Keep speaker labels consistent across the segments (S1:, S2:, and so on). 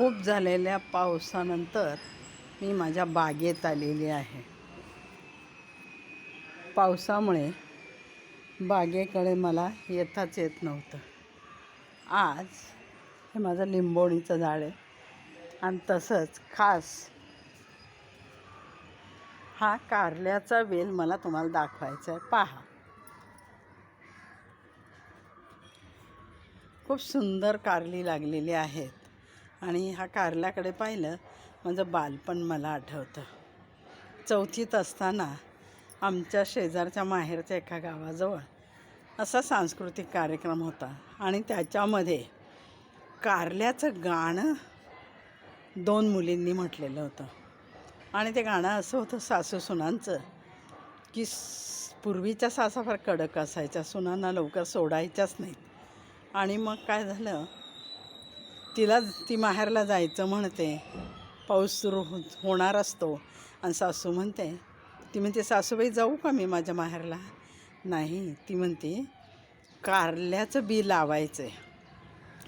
S1: खूप झालेल्या पावसानंतर मी माझ्या बागेत आलेली आहे. पावसामुळे बागेकडे मला येताच येत नव्हतं. आज हे माझं लिंबोणीचं झाड आहे आणि तसंच खास हा कारल्याचा वेल मला तुम्हाला दाखवायचा आहे. पहा. खूप सुंदर कारली लागलेली आहेत. आणि हा कारल्याकडे पाहिलं माझं बालपण मला आठवतं. चौथीत असताना आमच्या शेजारच्या माहेरच्या एका गावाजवळ असा सांस्कृतिक कार्यक्रम होता आणि त्याच्यामध्ये कारल्याचं गाणं दोन मुलींनी म्हटलेलं होतं. आणि ते गाणं असं होतं सासू सुनांचं की पूर्वीच्या सासा फार कडक असायच्या सुनांना लवकर सोडायच्याच नाहीत. आणि मग काय झालं तिला ती माहेरला जायचं म्हणते. पाऊस सुरू हो होणार असतो. आणि सासू म्हणते ती म्हणते सासूबाई जाऊ का मी माझ्या माहेरला? नाही. ती म्हणते कारल्याचं बी लावायचं आहे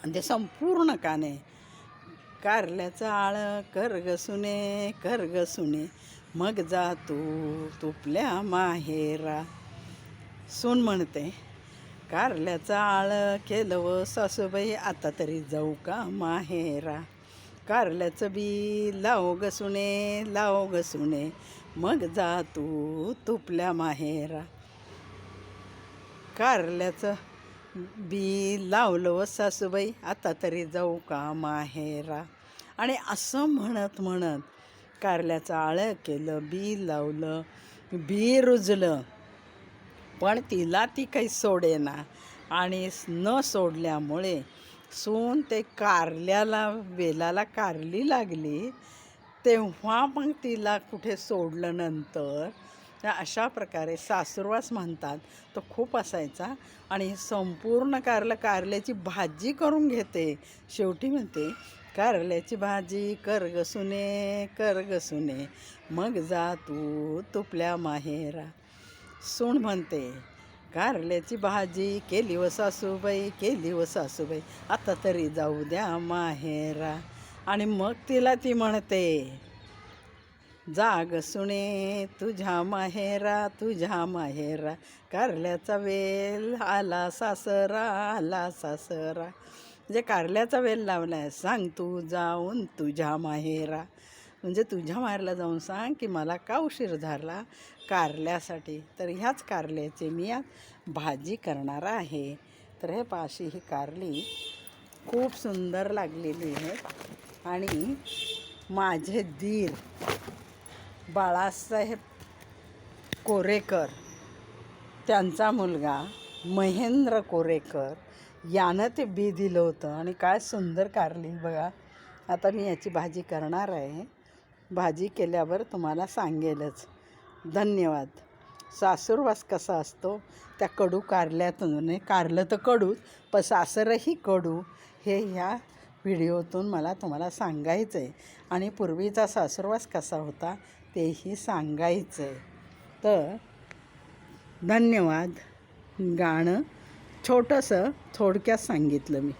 S1: आणि ते संपूर्ण काने कारल्याचं आळं कर ग कर ग मग जा तू तुपल्या माहेरा. सून म्हणते कारल्याचं आळं केलं व सासूबाई आता तरी जाऊ का माहेरा? कारल्याचं बी लाव ग लाव ग मग जा तू तुपल्या माहेरा. कारल्याचं बी लावलं व सासूबाई आता तरी जाऊ का माहेरा? आणि असं म्हणत म्हणत कारल्याचं आळं केलं बी लावलं बी रुजलं. पण तिला ती काही सोडेना. आणि न सोडल्यामुळे सून ते कारल्याला वेलाला कारली लागली. तेव्हा मग तिला कुठे सोडलं नंतर. अशा प्रकारे सासुरवास म्हणतात. तो खूप असायचा. आणि संपूर्ण कारलं कारल्याची भाजी करून घेते. शेवटी म्हणते कारल्याची भाजी कर ग कर मग जा तू तुपल्या माहेरा. सून म्हणते कारल्याची भाजी केली व सासूबाई केली व सासूबाई आता तरी जाऊ द्या माहेरा. आणि मग तिला ती म्हणते जाग सुने तुझ्या माहेरा तुझ्या माहेरा कारल्याचा वेल आला सासरा आला सासरा. म्हणजे कारल्याचा वेल लावला आहे सांग तू जाऊन तुझ्या माहेरा. म्हणजे तुझ्या माहेरला जाऊन सांग की मला का उशीर झाला कारल्यासाठी. तर ह्याच कारल्याचे मी आज भाजी करणार आहे. तर हे पाशी ही कारली खूप सुंदर लागलेली आहे. आणि माझे दीर बाळासाहेब कोरेकर त्यांचा मुलगा महेंद्र कोरेकर यानं ते बी दिलं होतं. आणि काय सुंदर कारली बघा. आता मी याची भाजी करणार आहे. भाजी केल्यावर तुम्हाला सांगेलच. धन्यवाद. सासूरवास कसा असतो? त्या कडू कारल्यातून नाही कारलं तर कडूच पण सासरही कडू. हे ह्या व्हिडिओतून मला तुम्हाला सांगायचं आहे आणि पूर्वीचा सासूरवास कसा होता तेही सांगायचं आहे तर धन्यवाद. गाणं छोटंसं थोडक्यात सांगितलं मी.